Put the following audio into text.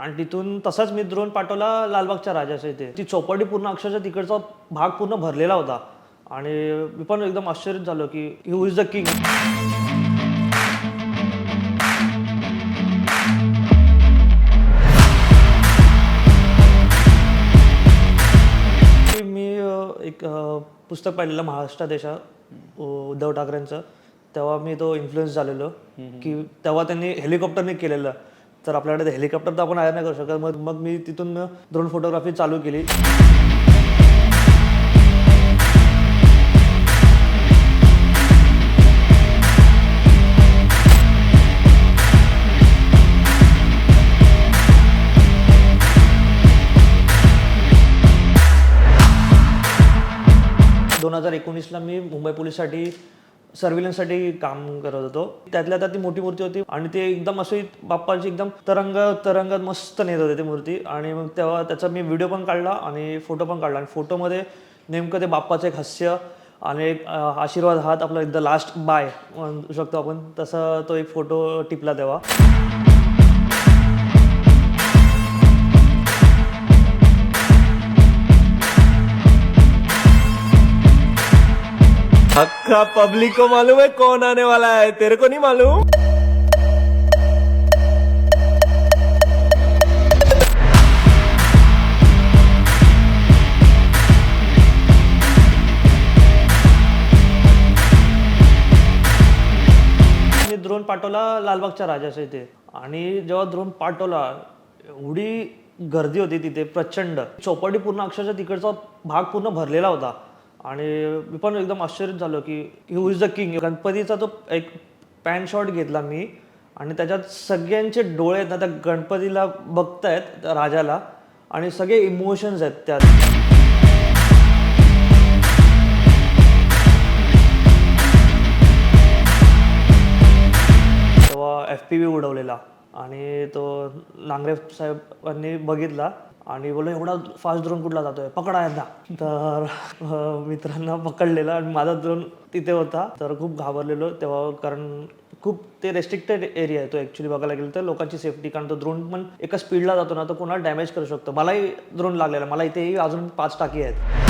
आणि तिथून तसाच मी ड्रोन पाठवला लालबागच्या राजाच्या इथे. ती चौपाटी पूर्ण अक्षरशः तिकडचा भाग पूर्ण भरलेला होता. आणि मी पण एकदम आश्चर्यच झालो की हू इज द किंग मी एक पुस्तक पाहिलेलं महाराष्ट्र देशा उद्धव ठाकरेंचं. तेव्हा मी तो इन्फ्लुएन्स झालेलो. की तेव्हा त्यांनी हेलिकॉप्टरने केलेलं. तर आपल्याकडे ते हेलिकॉप्टर तर आपण आयर नाही करू शकत. मग मग मी तिथून ड्रोन फोटोग्राफी चालू केली. दोन हजार एकोणीसला मी मुंबई पोलीससाठी सर्व्हिलन्ससाठी काम करत होतो. त्यातल्या त्यात ती मोठी मूर्ती होती आणि ते एकदम अशी बाप्पाची एकदम तरंग तरंगत मस्त नेत होते ती मूर्ती. आणि मग तेव्हा त्याचा मी व्हिडिओ पण काढला आणि फोटो पण काढला. आणि फोटोमध्ये नेमकं ते बाप्पाचं एक हास्य आणि एक आशीर्वाद हात आपला एकदा लास्ट बाय म्हणू शकतो आपण. तसा तो एक फोटो टिपला तेव्हा. हक्का पब्लिक को मालूम है कौन आने वाला है? तेरे को नहीं मालूम? मी ड्रोन पाठवला लालबागच्या राजाच्या इथे. आणि जेव्हा ड्रोन पाठवला एवढी गर्दी होती तिथे प्रचंड. चौपाटी पूर्ण अक्षरशः तिकडचा भाग पूर्ण भरलेला होता. आणि मी पण एकदम आश्चर्य झालो की ही इज द किंग गणपतीचा तो एक पॅन शॉट घेतला मी. आणि त्याच्यात सगळ्यांचे डोळे आहेत ना त्या गणपतीला बघतायत राजाला. आणि सगळे इमोशन्स आहेत त्यात. तेव्हा एफ पी व्ही उडवलेला. आणि तो नांगरे साहेबांनी बघितला. आणि बोललो एवढा फास्ट ड्रोन कुठला जातोय? पकडा यांना तर मित्रांना पकडलेला आणि माझा ड्रोन तिथे होता. तर खूप घाबरलेलो तेव्हा कारण खूप ते रेस्ट्रिक्टेड एरिया आहे तो ॲक्च्युली बघायला गेलं तर. लोकांची सेफ्टी कारण तो ड्रोन पण एका स्पीडला जातो ना तो कोणाला डॅमेज करू शकतो. मलाही ड्रोन लागलेला. मला इथेही अजून पाच टाकी आहेत.